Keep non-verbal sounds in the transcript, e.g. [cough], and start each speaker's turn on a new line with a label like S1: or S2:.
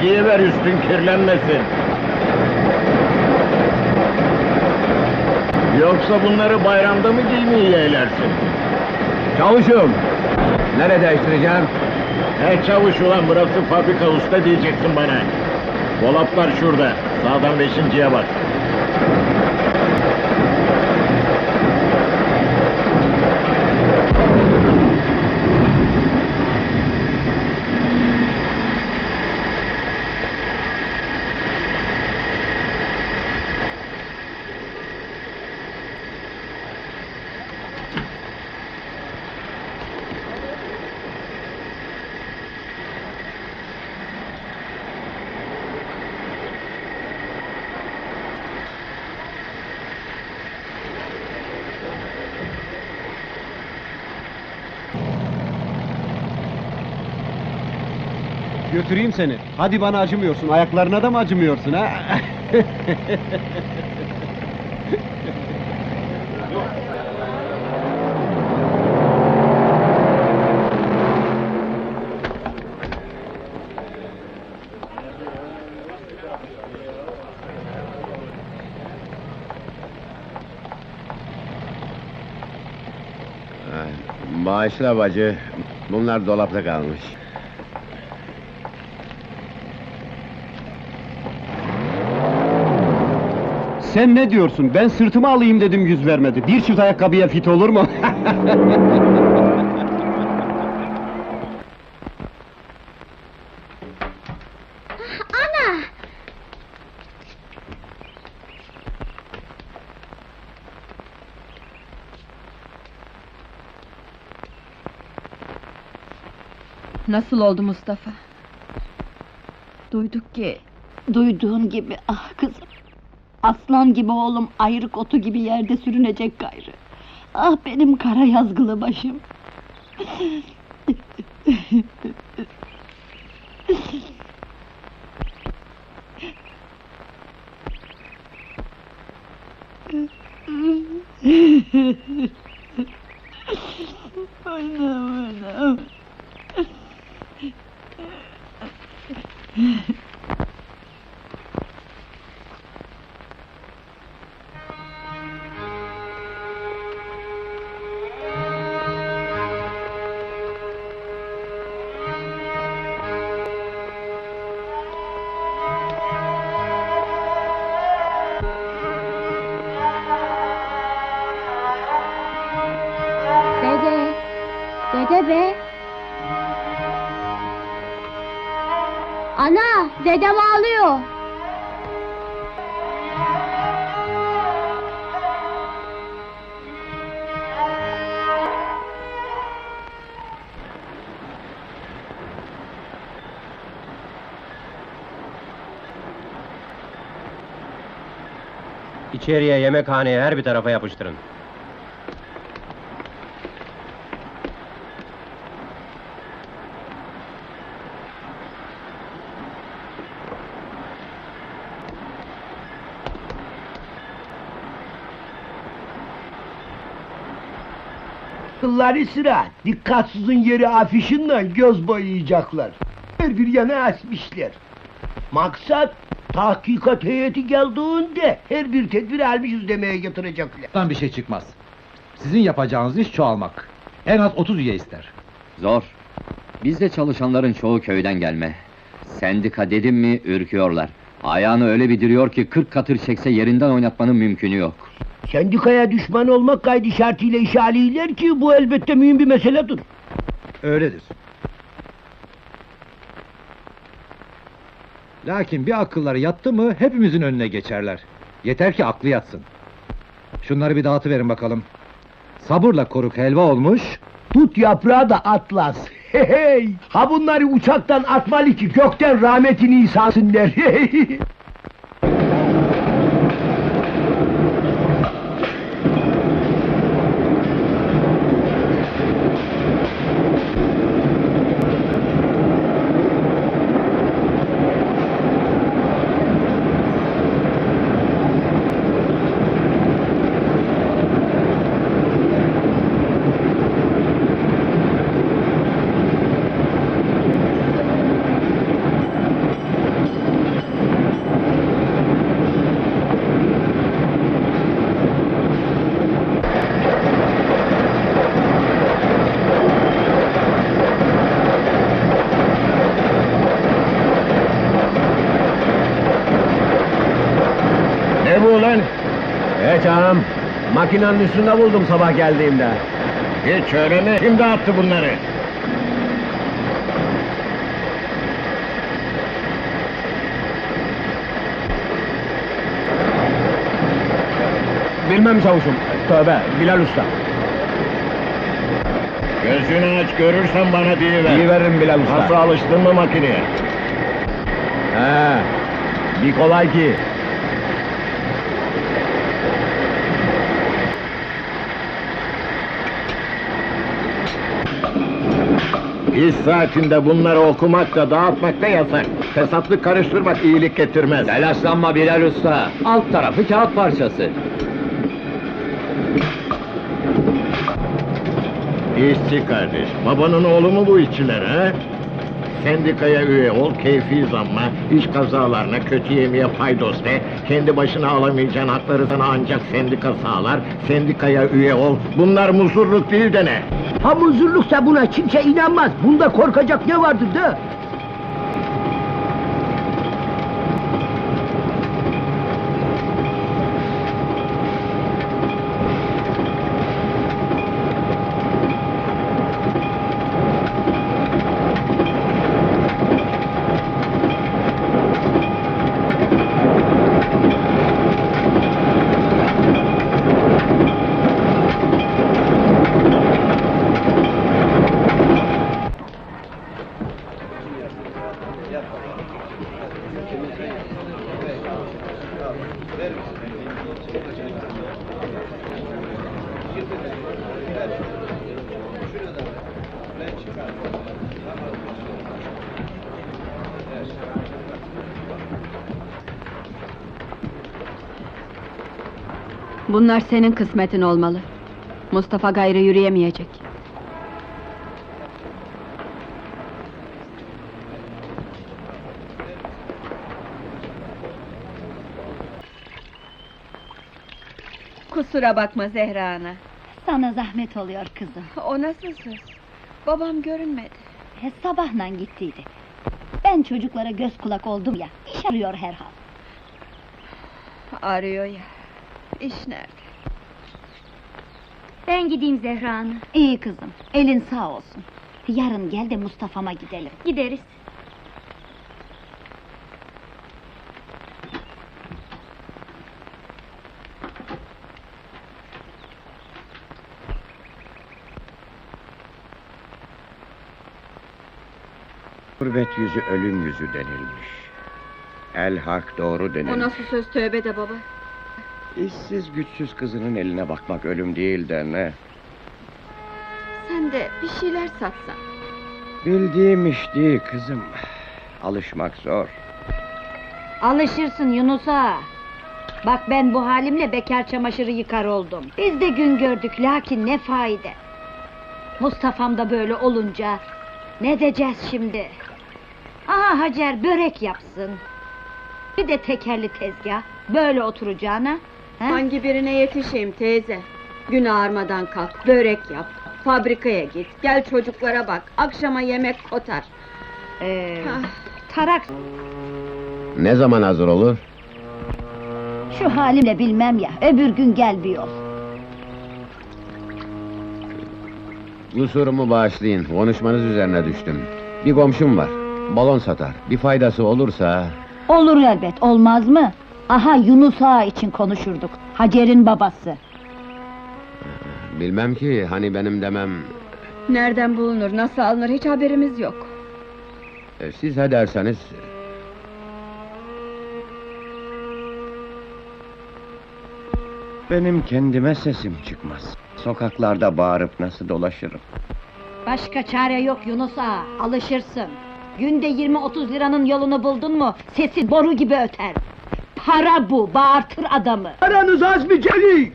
S1: giyiver üstün kirlenmesin. Yoksa bunları bayramda mı giymeyi yeğlersin?
S2: Çavuşum! Nerede değiştireceğim?
S1: He çavuş ulan burası fabrika usta diyeceksin bana. Dolaplar şurada. Sağdan beşinciye bak.
S2: Götüreyim seni. Hadi bana acımıyorsun. Ayaklarına da mı acımıyorsun ha? [laughs]
S3: Bağışla bacı, bunlar dolapta kalmış.
S2: Sen ne diyorsun? Ben sırtıma alayım dedim yüz vermedi. Bir çift ayakkabıya fit olur mu? [laughs]
S4: Ana!
S5: Nasıl oldu Mustafa? Duyduk ki
S4: Duyduğun gibi ah kızım. Aslan gibi oğlum ayrık otu gibi yerde sürünecek gayrı. Ah benim kara yazgılı başım. Anam. [laughs]
S6: dedem ağlıyor.
S7: İçeriye, yemekhaneye, her bir tarafa yapıştırın.
S8: Kılları sıra, dikkatsizin yeri afişinden göz boyayacaklar. Her bir yana asmışlar. Maksat, tahkikat heyeti geldiğinde her bir tedbir almışız demeye getirecekler.
S9: Bundan bir şey çıkmaz. Sizin yapacağınız iş çoğalmak. En az 30 üye ister.
S10: Zor. Bizde çalışanların çoğu köyden gelme. Sendika dedim mi ürküyorlar. Ayağını öyle bir diriyor ki 40 katır çekse yerinden oynatmanın mümkünü yok.
S8: Sendikaya düşman olmak kaydı şartıyla işaretler ki bu elbette mühim bir meseledir.
S9: Öyledir. Lakin bir akılları yattı mı hepimizin önüne geçerler. Yeter ki aklı yatsın. Şunları bir dağıtıverin bakalım. Sabırla koruk helva olmuş.
S8: Tut yaprağı da atlas. [laughs] Hey hey! Ha bunları uçaktan atmalı ki gökten rahmetini isansınlar. [laughs] Hey!
S3: Babacığım, makinenin üstünde buldum sabah geldiğimde.
S1: Hiç mi? Kim dağıttı bunları?
S3: Bilmem çavuşum. Tövbe, Bilal Usta.
S1: Gözünü aç görürsen bana diyiver.
S3: İyi veririm Bilal Usta.
S1: Nasıl alıştın mı makineye?
S3: He, bir kolay ki.
S1: İş saatinde bunları okumak da dağıtmak da yasak. Fesatlık karıştırmak iyilik getirmez.
S10: Telaşlanma Bilal Usta. Alt tarafı kağıt parçası.
S1: İşçi kardeş, babanın oğlu mu bu işçiler ha? Sendikaya üye ol, keyfi zamma, iş kazalarına, kötü yemeğe faydos ve kendi başına alamayacağın hakları sana ancak sendika sağlar, sendikaya üye ol. Bunlar muzurluk değil de ne?
S8: Ha muzurluksa buna kimse inanmaz. Bunda korkacak ne vardır da?
S5: Bunlar senin kısmetin olmalı. Mustafa gayrı yürüyemeyecek. Kusura bakma Zehra ana.
S4: Sana zahmet oluyor kızım.
S5: O nasıl söz? Babam görünmedi.
S4: He, sabahla gittiydi. Ben çocuklara göz kulak oldum ya. İş arıyor herhal.
S5: Arıyor ya. İş nerede?
S6: Ben gideyim Zehra Ana.
S4: İyi kızım, elin sağ olsun. Yarın gel de Mustafa'ma gidelim.
S6: Gideriz.
S3: Gurbet yüzü ölüm yüzü denilmiş. El hak doğru denilmiş.
S5: O nasıl söz tövbe de baba?
S3: İşsiz güçsüz kızının eline bakmak ölüm değil de ne?
S5: Sen de bir şeyler satsan.
S3: Bildiğim iş değil kızım. Alışmak zor.
S4: Alışırsın Yunus'a. Bak ben bu halimle bekar çamaşırı yıkar oldum. Biz de gün gördük lakin ne faide. Mustafa'm da böyle olunca ne diyeceğiz şimdi? Aha Hacer börek yapsın. Bir de tekerli tezgah böyle oturacağına. he?
S5: Hangi birine yetişeyim teyze? Gün ağarmadan kalk, börek yap, fabrikaya git, gel çocuklara bak, akşama yemek kotar.
S4: Ee,
S5: Ah.
S4: tarak
S3: Ne zaman hazır olur?
S4: şu halimle bilmem ya öbür gün gel bir yol.
S3: Kusurumu bağışlayın. Konuşmanız üzerine düştüm. Bir komşum var. Balon satar. Bir faydası olursa...
S4: Olur elbet olmaz mı? Aha Yunus Ağa için konuşurduk. Hacer'in babası.
S3: Bilmem ki hani benim demem...
S5: Nereden bulunur, nasıl alınır hiç haberimiz yok.
S3: e, Siz he derseniz... Benim kendime sesim çıkmaz. Sokaklarda bağırıp nasıl dolaşırım?
S4: Başka çare yok Yunus Ağa, alışırsın. Günde 20-30 liranın yolunu buldun mu, sesin boru gibi öter. Para bu, bağırtır adamı.
S8: Aranız az mı Celil?